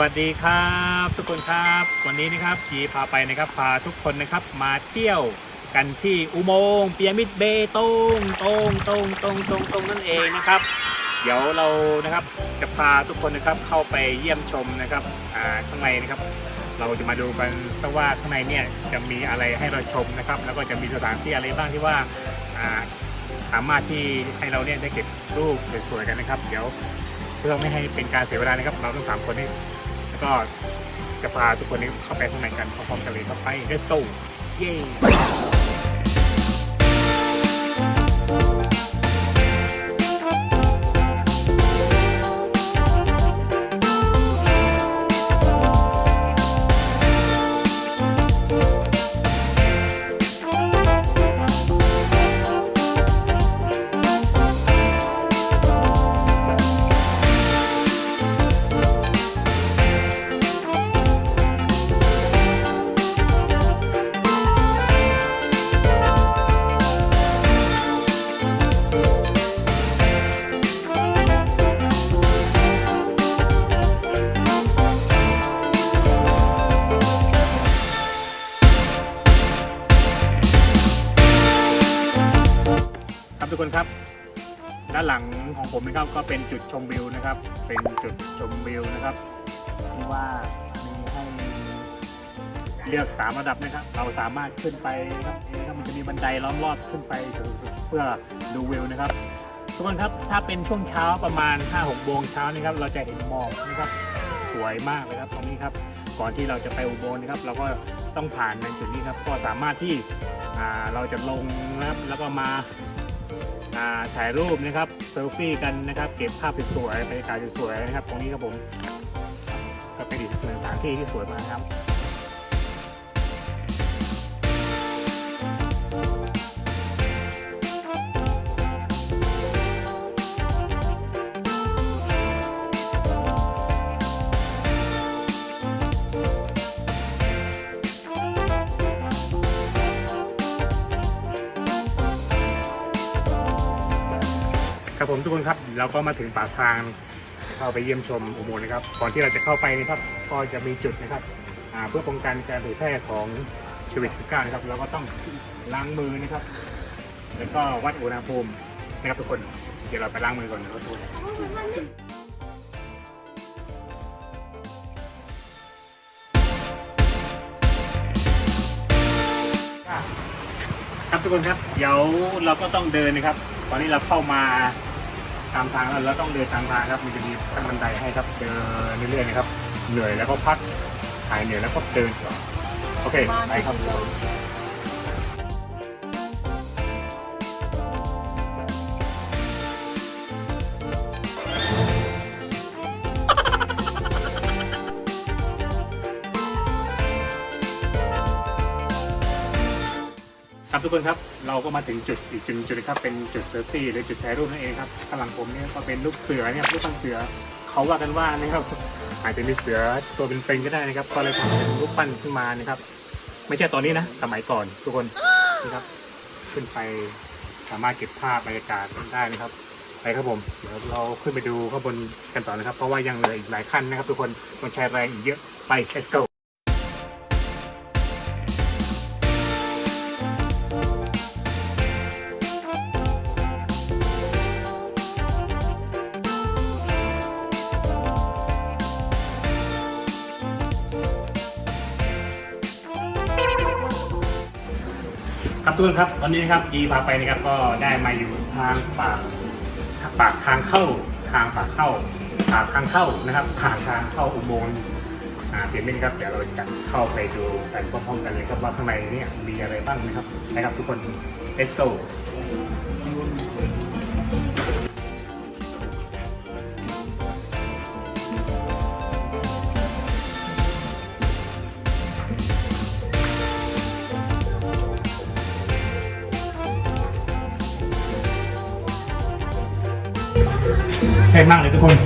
วัสดีครับทุกคนครับ วันนี้นะครับจีพาไปนะครับพาทุกคนนะครับมาเที่ยวกันที่อุโมงค์เปียมิดเบตงตงตงตงตงตงนั่นเองนะครับ เดี๋ยวเรานะครับจะพาทุกคนนะครับเข้าไปเยี่ยมชมนะครับอ่าข้างในนะครับ เราจะมาดูกันซะว่าข้างในเนี่ยจะมีอะไรให้เราชมนะครับ แล้วก็จะมีสถานที่อะไรบ้างที่ว่าอ่าสามารถที่ให้เราเนี่ยได้เก็บรูปสวยๆกันนะครับ เดี๋ยวเพื่อไม่ให้เป็นการเสียเวลานะครับ เราทั้งสามคนนี้ ก็จะพาทุกคนนี้เข้าไปข้างในกันพร้อมๆกันเลยครับไป let's go เย้ ด้านหลังของผมนะครับก็เป็นจุดชมวิวนะครับ เป็นจุดชมวิวนะครับที่ว่ามีให้เลือกสามระดับนะครับ เราสามารถขึ้นไปครับเองครับมันจะมีบันไดล้อมรอบขึ้นไปถึงเพื่อดูวิวนะครับ ทุกคนครับถ้าเป็นช่วงเช้าประมาณ5 6โมงเช้านี่ครับเราจะเห็นหมอกนะครับสวยมากเลยครับตรงนี้ครับก่อนที่เราจะไปอุโบสถนะครับ เราก็ต้องผ่านในจุดนี้ครับก็สามารถที่เราจะลงนะครับแล้วก็มา ถ่ายรูปนะครับเซลฟี่กันนะครับเก็บภาพสวยๆบรรยากาศสวยๆนะครับ ตรงนี้ครับผมก็เป็นอีกหนึ่งสถานที่ที่สวยมากครับ ครับผมทุกคนครับเราก็มาถึงปากทางเข้าไปเยี่ยมชมอุโมงค์นะครับ ก่อนที่เราจะเข้าไปนะครับก็จะมีจุดนะครับเพื่อป้องกันการเผยแพร่ของโควิด19นะครับเราก็ต้องล้างมือนะครับ แล้วก็วัดอุณหภูมินะครับทุกคนเดี๋ยวเราไปล้างมือก่อนนะครับทุกคนครับทุกคนครับเดี๋ยวเราก็ต้องเดินนะครับ ตอนนี้เราเข้ามา ตามทางแล้วเราต้องเดินตามทางครับมันจะมีขั้นบันไดให้ครับเดินเรื่อยๆนะครับเหนื่อยแล้วก็พักหายเหนื่อยแล้วก็เดินต่อโอเคไปครับ ครับทุกคนครับเราก็มาถึงจุดอีกจุดหนึ่งจุดนะครับเป็นจุดเซอร์ฟี่หรือจุดถ่ายรูปนั่นเองครับข้างหลังผมเนี่ยก็เป็นลูกเสือเนี่ยลูกปั้นเสือเขาว่ากันว่านะครับอาจจะมีเสือตัวเป็นๆก็ได้นะครับ ก็เลยทำเป็นรูปปั้นขึ้นมานะครับ ไม่ใช่ตอนนี้นะสมัยก่อนทุกคนนะครับ ขึ้นไปสามารถเก็บภาพบรรยากาศได้นะครับไปครับผมเดี๋ยวเราขึ้นไปดูข้างบนกันต่อนะครับ เพราะว่ายังเหลืออีกหลายขั้นนะครับ ทุกคนต้องใช้แรงอีกเยอะไป let's go ทุกคนครับตอนนี้นะครับจีพาไปนะครับก็ได้มาอยู่ทางปากปากทางเข้าทางปากเข้าปากทางเข้านะครับผ่านทางเข้าอุโมงค์อ่าเปลี่ยนเป็นครับเดี๋ยวเราจะเข้าไปดูกันพร้อมๆกันเลยครับว่าข้างในเนี่ยมีอะไรบ้างนะครับนะครับทุกคน let's go เท่มากเลยทุกคน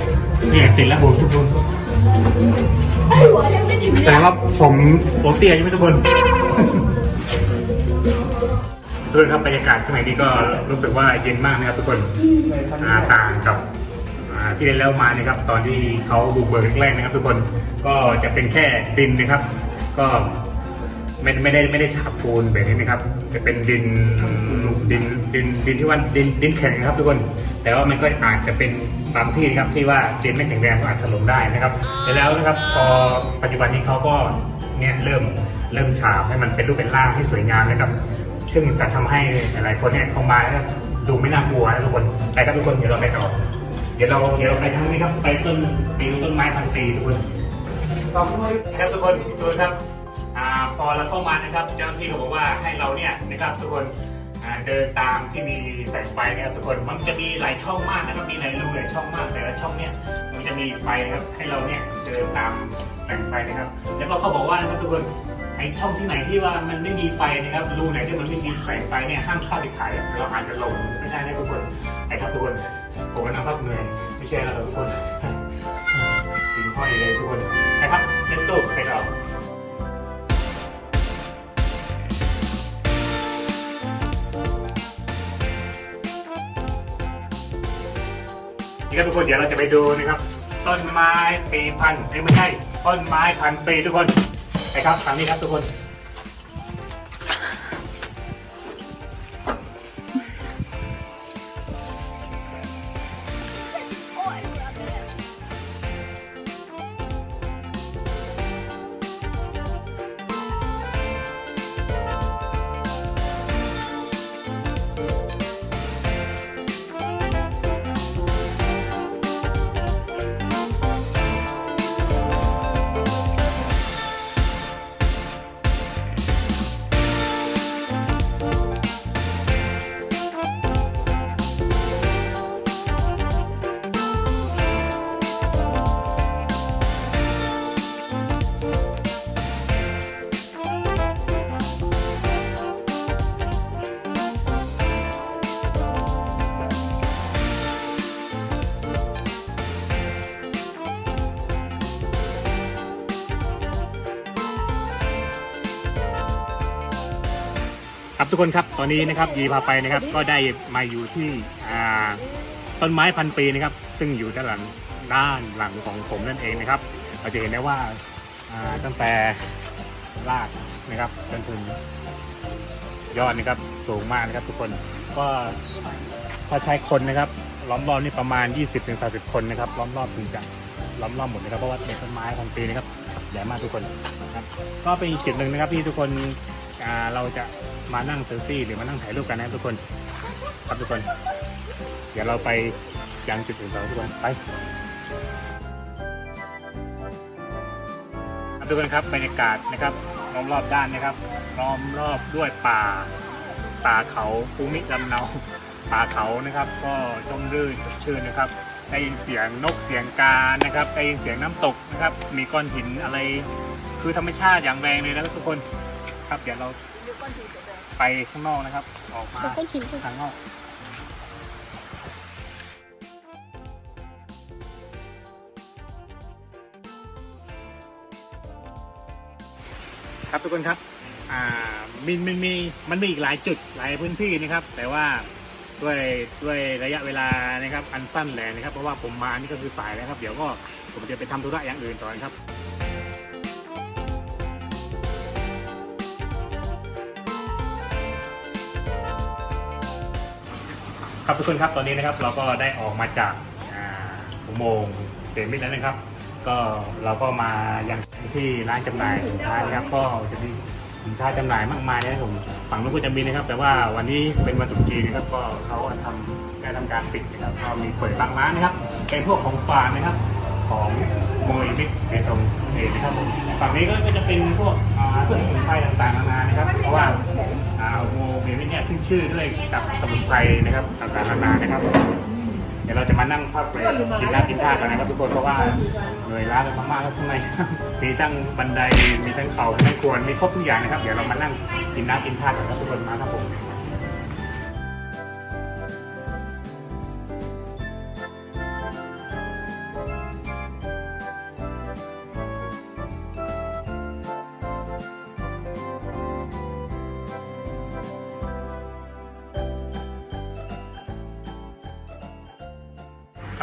นี่ติดแล้วผมทุกคน แต่ว่าผมโอเตียใช่ไหมทุกคนทุกคนครับบรรยากาศข้างในนี้ก็รู้สึกว่าเย็นมากนะครับทุกคนอ่าต่างกับอ่าที่ได้แล้วมานะครับ ตอนที่เขาบุกเบิกแรกๆนะครับ ทุกคนก็จะเป็นแค่ดินนะครับ ก็ ไม่ไม่ได้ไม่ได้ฉาบปูนแบบนี้นะครับจะเป็นดินดินดินดินที่ว่าดินดินแข็งนะครับทุกคน แต่ว่ามันก็อาจจะเป็นบางที่นะครับที่ว่าดินไม่แข็งแรงก็อาจถล่มได้นะครับแล้วนะครับพอปัจจุบันนี้เขาก็เนี่ยเริ่มเริ่มฉาบให้มันเป็นรูปเป็นร่างที่สวยงามนะครับ ซึ่งจะทำให้หลายๆคนเนี่ยเข้ามาแล้วดูไม่น่ากลัวนะทุกคนไปครับทุกคนเดี๋ยวเราไปต่อเดี๋ยวเราเดี๋ยวเราไปทางนี้ครับไปต้นปีต้นไม้พันปีทุกคนขอบคุณครับทุกคนทุกคนครับ อ่าพอเราเข้ามานะครับเจ้าหน้าที่ก็บอกว่าให้เราเนี่ยนะครับทุกคนอ่าเดินตามที่มีแสงไฟนะครับทุกคนมันจะมีหลายช่องมากนะครับมีหลายรูหลายช่องมากแต่ละช่องเนี่ยมันจะมีไฟนะครับให้เราเนี่ยเดินตามแสงไฟนะครับ แล้วก็เขาบอกว่านะครับทุกคนไอช่องที่ไหนที่ว่ามันไม่มีไฟนะครับรูไหนที่มันไม่มีแสงไฟเนี่ยห้ามเข้าไปขายเราอาจจะหลงไม่ได้นะทุกคนไอ้ครับทุกคนผมก็นั่งพักเหนื่อยไม่ใช่แล้วทุกคนกินห้อยเลยทุกคนไปครับ let's go นี่ครับทุกคนเดี๋ยวเราจะไปดูนะครับ ต้นไม้ปีพันธุ์ไม่ใช่ต้นไม้พันปีทุกคนนะครับทางนี้ครับทุกคน ทุกคนครับตอนนี้นะครับยีพาไปนะครับ ก็ได้มาอยู่ที่ต้นไม้พันปีนะครับ ซึ่งอยู่ด้านหลังด้านหลังของผมนั่นเองนะครับเราจะเห็นได้ว่าตั้งแต่รากนะครับจนถึงยอดนะครับสูงมากนะครับทุกคนก็ถ้าใช้คนนะครับ ล้อมรอบนี่ประมาณ 20-30 คนนะครับ ล้อมรอบถึงจะล้อมรอบหมดนะครับเพราะว่าเป็นต้นไม้พันปีนะครับใหญ่มากทุกคนนะครับก็เป็นอีกจุดหนึ่งนะครับที่ทุกคน เราจะมานั่งเซลฟี่หรือมานั่งถ่ายรูปกันนะทุกคน ครับทุกคน เดี๋ยวเราไปยังจุดอื่นต่อทุกคนไปครับทุกคนครับบรรยากาศนะครับล้อมรอบด้านนะครับล้อมรอบด้วยป่า ป่าเขาภูมิลำเนาป่าเขานะครับ ก็ร่มรื่นสดชื่นนะครับได้ยินเสียงนกเสียงกานะครับได้ยินเสียงน้ำตกนะครับ มีก้อนหินอะไร คือธรรมชาติอย่างแรงเลยนะทุกคน ครับ เดี๋ยวเราดูก้อนหินเสร็จเลยไปข้างนอกนะครับ ออกมาดูก้อนหินเสร็จทางนอกครับทุกคนครับอ่ามีมันมีมันมีอีกหลายจุดหลายพื้นที่นะครับ แต่ว่าด้วยด้วยระยะเวลานะครับอันสั้นแหละนะครับ เพราะว่าผมมานี่ก็คือสายแล้วครับ เดี๋ยวก็ผมจะไปทำธุระอย่างอื่นต่อนะครับ ครับทุกคนครับตอนนี้นะครับเราก็ได้ออกมาจากอุโมงค์เซมิดแล้วนะครับ ก็เราก็มายังที่ร้านจำหน่ายสินค้านะครับก็จะมีสินค้าจำหน่ายมากมายนะครับผมฝั่งนู้นก็จะมีนะครับ แต่ว่าวันนี้เป็นวันตรุษจีนนะครับ ก็เขาทำได้ทำการปิดนะครับก็มีเปิดบางร้านนะครับ เป็นพวกของฝากนะครับ ของโมยมิกเอตรงเองนะครับผมฝั่งนี้ก็จะเป็นพวกเครื่องสมุนไพรต่างๆนานานะครับ เพราะว่าอ่าโม ขึ้นชื่อด้วยกับสมุนไพรนะครับต่างๆนานานะครับ เดี๋ยวเราจะมานั่งพักไปกินน้ำกินท่ากันนะครับทุกคนเพราะว่าเหนื่อยล้ากันมากๆครับข้างในมีทั้งบันไดมีทั้งเขามีทั้งควรมีครบทุกอย่างนะครับ เดี๋ยวเรามานั่งกินน้ำกินท่ากันครับทุกคนมาครับผม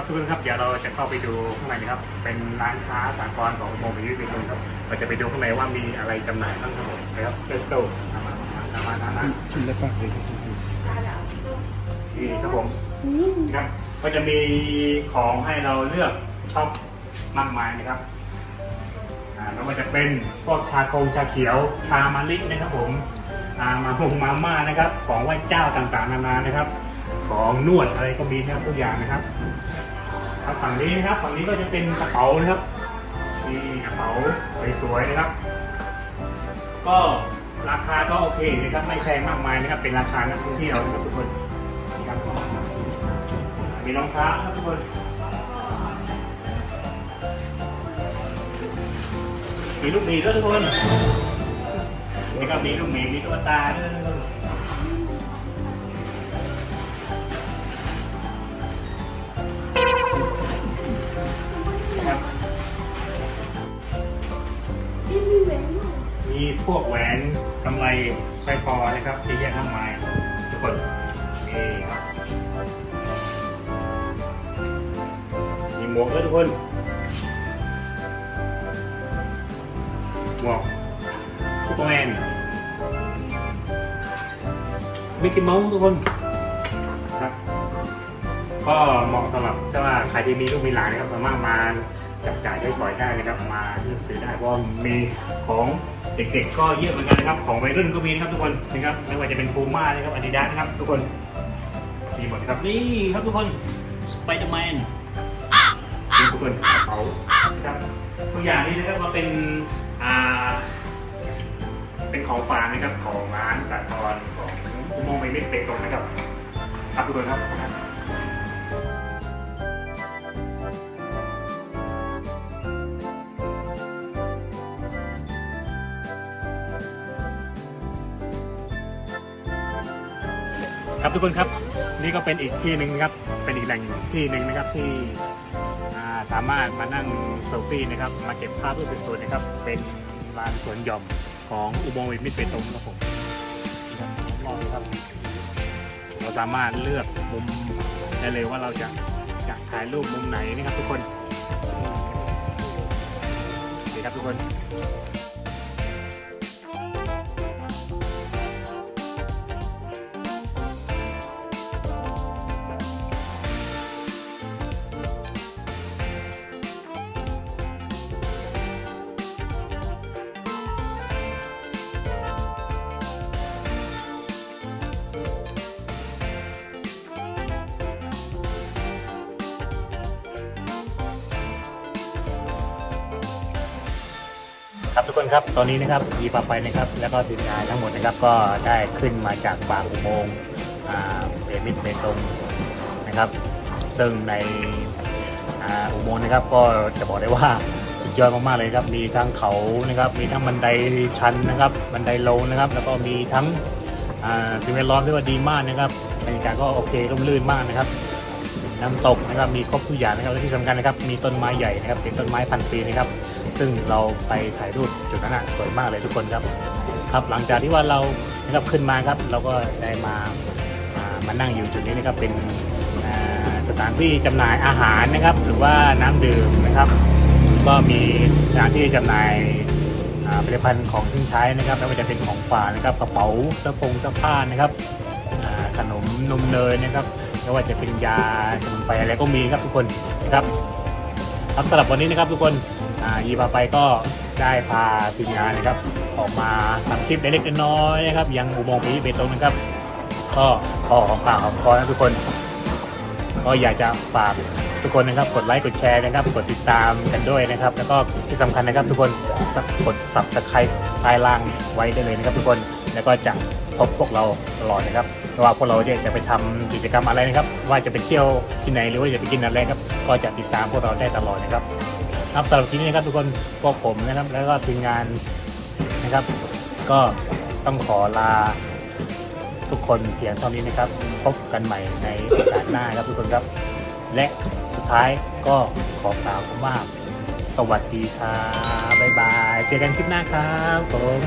ครับครับทุกคนครับเดี๋ยวเราจะเข้าไปดูข้างในนะครับ เป็นร้านค้าสากลของโมบิลิตี้เป็นครับ เราจะไปดูข้างในว่ามีอะไรจำหน่ายบ้างครับผมนะครับ let's go ตามมาตามมาตามมาชิมได้ปะเลยครับนี่ครับผมนะครับ ก็จะมีของให้เราเลือกช็อปมากมายนะครับอ่าไม่ว่าจะเป็นพวกชาโคงชาเขียวชามาลิกนะครับผมอ่ามาฮงมาม่านะครับ ของไหว้เจ้าต่างๆนานานะครับ ของนวดอะไรก็มีนะครับทุกอย่างนะครับ ครับฝั่งนี้นะครับฝั่งนี้ก็จะเป็นกระเป๋านะครับนี่กระเป๋าสวยๆนะครับ ก็ราคาก็โอเคนะครับไม่แพงมากมายนะครับ เป็นราคานักท่องเที่ยวนะครับทุกคนครับมีรองเท้านะครับทุกคนมีลูกหมีด้วยทุกคนนี่ก็มีลูกหมีมีตุ๊กตาด้วย มีพวกแหวนกำไรสร้อยคอนะครับเยอะแยะมากมายทุกคนนี่ครับมีหมวกด้วยทุกคนหมวกซูเปอร์แมนมิกกี้เมาส์ทุกคนครับก็เหมาะสำหรับถ้าว่าใครที่มีลูกมีหลานนะครับสามารถมาจับจ่ายใช้สอยได้นะครับมาเลือกซื้อได้เพราะว่ามีของ เด็กๆ ก็เยอะเหมือนกันนะครับ ของวัยรุ่นก็มีนะครับทุกคนนะครับไม่ว่าจะเป็นพูม่านะครับอาดิดาสนะครับทุกคนมีหมดครับนี่ครับทุกคนสไปเดอร์แมนนี่ทุกคนกระเป๋านะครับทุกอย่างนี้นะครับมาเป็นอ่าเป็นของฝากนะครับของร้านสากลของอุโมงค์ไมเม็ดเปตรงนะครับครับทุกคนครับ ครับทุกคนครับนี่ก็เป็นอีกที่หนึ่งนะครับเป็นอีกแหล่งที่หนึ่งนะครับที่าสามารถมานั่งเซลฟี่นะครับ มาเก็บภาพรูปสวยนะครับ เป็นลานสวนหย่อมของอุโมงค์มเม็ดเปตงครับผมนะครับรอบนี้ครับ เราสามารถเลือกมุมได้เลยว่าเราจะจะถ่ายรูปมุมไหนนะครับทุกคนนี่ครับทุกคน ครับทุกคนครับตอนนี้นะครับยีปาไปนะครับ แล้วก็ทีมงานทั้งหมดนะครับก็ได้ขึ้นมาจากปากอุโมงค์อ่าเบมิดเบตงนะครับ ซึ่งในอ่าอุโมงค์นะครับก็จะบอกได้ว่าสุดยอดมากๆเลยครับ มีทั้งเขานะครับ มีทั้งบันไดชันนะครับ บันไดลงนะครับ แล้วก็มีทั้งอ่าสิ่งแวดล้อมที่ว่าดีมากนะครับบรรยากาศก็โอเคร่มรื่นมากนะครับน้ำตกนะครับมีครบทุกอย่างนะครับและที่สำคัญนะครับ มีต้นไม้ใหญ่นะครับ เป็นต้นไม้พันปีนะครับ ซึ่งเราไปถ่ายรูปจุดนั้นนะสวยมากเลยทุกคนครับ ครับหลังจากที่ว่าเรานะครับขึ้นมาครับ เราก็ได้มาามานั่งอยู่จุดนี้นะครับเป็นสถานที่จำหน่ายอาหารนะครับ หรือว่าน้ำดื่มนะครับ ก็มีสถานที่จำหน่ายผลิตภัณฑ์ของทิ้งใช้นะครับไม่ว่าจะเป็นของฝากนะครับกระเป๋าเสื้อผงเสื้อผ้านะครับขนมนมเนยนะครับไม่ว่าจะเป็นยาสมุนไพรอะไรก็มีครับทุกคนนะครับครับสำหรับวันนี้นะครับทุกคน ยีพาไปก็ได้พาทีมงานนะครับ ออกมาทำคลิปเล็กๆน้อยๆนะครับ ยังอุโมงค์ปีเบตงนะครับ ก็ขอของฝากของคอนะทุกคน ก็อยากจะฝากทุกคนนะครับ กดไลค์กดแชร์นะครับ กดติดตามกันด้วยนะครับ แล้วก็ที่สำคัญนะครับ ทุกคนกดสับตะไคร้ใต้ล่างไว้ได้เลยนะครับ ทุกคนแล้วก็จะพบพวกเราตลอดนะครับว่าพวกเราเนี่ยจะไปทำกิจกรรมอะไรนะครับ ว่าจะไปเที่ยวที่ไหนหรือว่าจะไปกินอะไรครับ ก็จะติดตามพวกเราได้ตลอดนะครับ ครับสำหรับที่นี้นะครับทุกคนพวกผมนะครับ แล้วก็ทีมงานนะครับ ก็ต้องขอลาทุกคนเพียงเท่านี้นะครับ พบกันใหม่ในโอกาสหน้าครับทุกคนครับ และสุดท้ายก็ขอกล่าวคำว่า สวัสดีครับบ๊ายบาย เจอกันคลิปหน้าครับผม